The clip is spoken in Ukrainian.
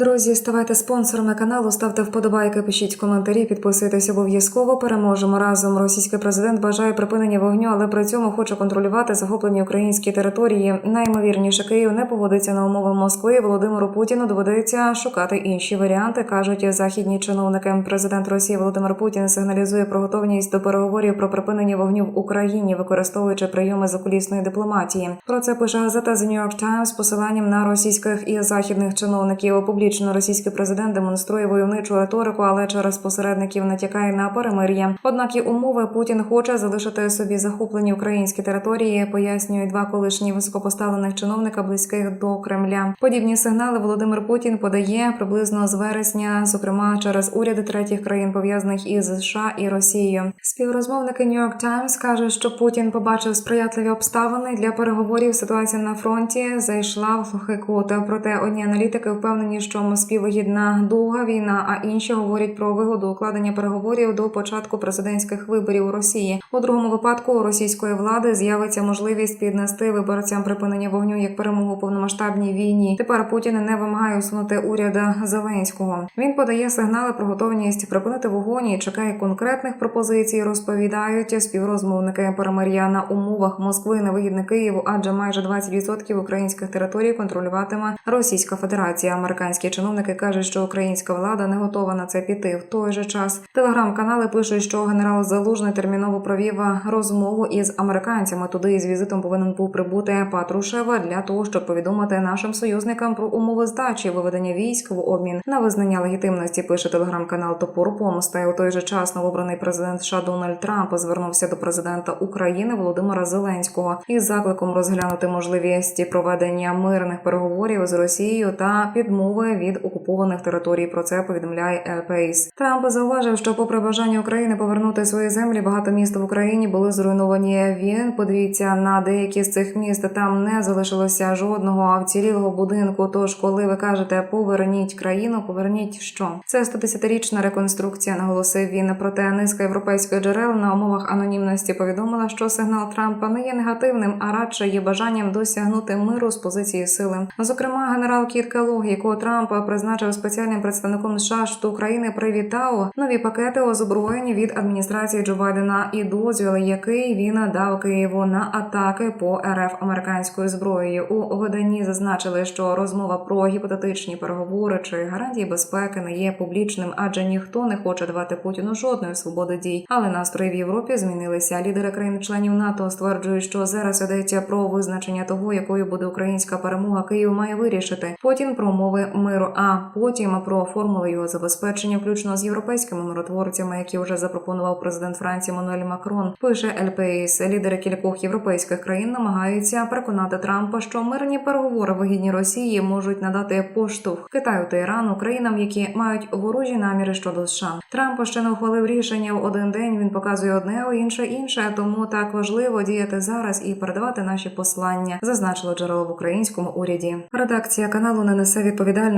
Друзі, ставайте спонсорами каналу, ставте вподобайки, пишіть коментарі, підписуйтесь обов'язково. Переможемо разом. Російський президент бажає припинення вогню, але при цьому хоче контролювати захоплені українські території. Наймовірніше, Київ не погодиться на умови Москви. Володимиру Путіну доведеться шукати інші варіанти, кажуть західні чиновники. Президент Росії Володимир Путін сигналізує про готовність до переговорів про припинення вогню в Україні, використовуючи прийоми закулісної дипломатії. Про це пише газета The New York Times посиланням на російських і західних чиновників. Публічно російський президент демонструє войовничу риторику, але через посередників натякає на перемир'я. Однак і умови Путін хоче залишити собі захоплені українські території. Пояснюють два колишні високопоставлених чиновника близьких до Кремля. Подібні сигнали Володимир Путін подає приблизно з вересня, зокрема через уряди третіх країн, пов'язаних із США і Росією. Співрозмовники New York Times кажуть, що Путін побачив сприятливі обставини для переговорів. Ситуація на фронті зайшла в глухий. Проте одні аналітики впевнені, що Москві вигідна довга війна, а інші говорять про вигоду укладення переговорів до початку президентських виборів у Росії. У другому випадку у російської влади з'явиться можливість піднести виборцям припинення вогню як перемогу повномасштабній війні. Тепер Путін не вимагає усунути уряда Зеленського. Він подає сигнали про готовність припинити вогонь і чекає конкретних пропозицій. Розповідають співрозмовники перемир'я на умовах Москви невигідне Києву, адже майже 20% українських територій контролюватиме Російська Федерація. Американські чиновники кажуть, що українська влада не готова на це піти. В той же час телеграм-канали пишуть, що генерал Залужний терміново провів розмову із американцями. Туди із візитом повинен був прибути Патрушева для того, щоб повідомити нашим союзникам про умови здачі виведення військ в обмін на визнання легітимності. Пише телеграм-канал Топор Помста. У той же час новообраний президент США Дональд Трамп звернувся до президента України Володимира Зеленського із закликом розглянути можливість проведення мирних переговорів з Росією та підмови від окупованих територій. Про це повідомляє Елпейс. Трамп зауважив, що, попри бажання України повернути свої землі, багато міст в Україні були зруйновані. Він подивіться на деякі з цих міст. Там не залишилося жодного вцілілого будинку. Тож, коли ви кажете поверніть країну, поверніть що це 110-річна реконструкція. Наголосив він. Проте низка європейських джерел на умовах анонімності повідомила, що сигнал Трампа не є негативним, а радше є бажанням досягнути миру з позиції сили. Зокрема, генерал Кіт Келлог, якого Трамп призначив спеціальним представником США щодо України, привітав нові пакети озброєння від адміністрації Джо Байдена і дозвіл, який він дав Києву на атаки по РФ американською зброєю. У виданні зазначили, що розмова про гіпотетичні переговори чи гарантії безпеки не є публічним, адже ніхто не хоче давати Путіну жодної свободи дій. Але настрої в Європі змінилися. Лідери країн-членів НАТО стверджують, що зараз йдеться про визначення того, якою буде українська перемога. Київ має вирішити. Потім про умови миру, а потім про формули його забезпечення, включно з європейськими миротворцями, які вже запропонував президент Франції Мануель Макрон. Пише ЛПС. Лідери кількох європейських країн намагаються переконати Трампа, що мирні переговори вигідні Росії можуть надати поштовх Китаю та Ірану країнам, які мають ворожі наміри щодо США. Трамп ще не ухвалив рішення в один день. Він показує одне, а інше інше. Тому так важливо діяти зараз і передавати наші послання, зазначило джерело в українському уряді. Редакція каналу не несе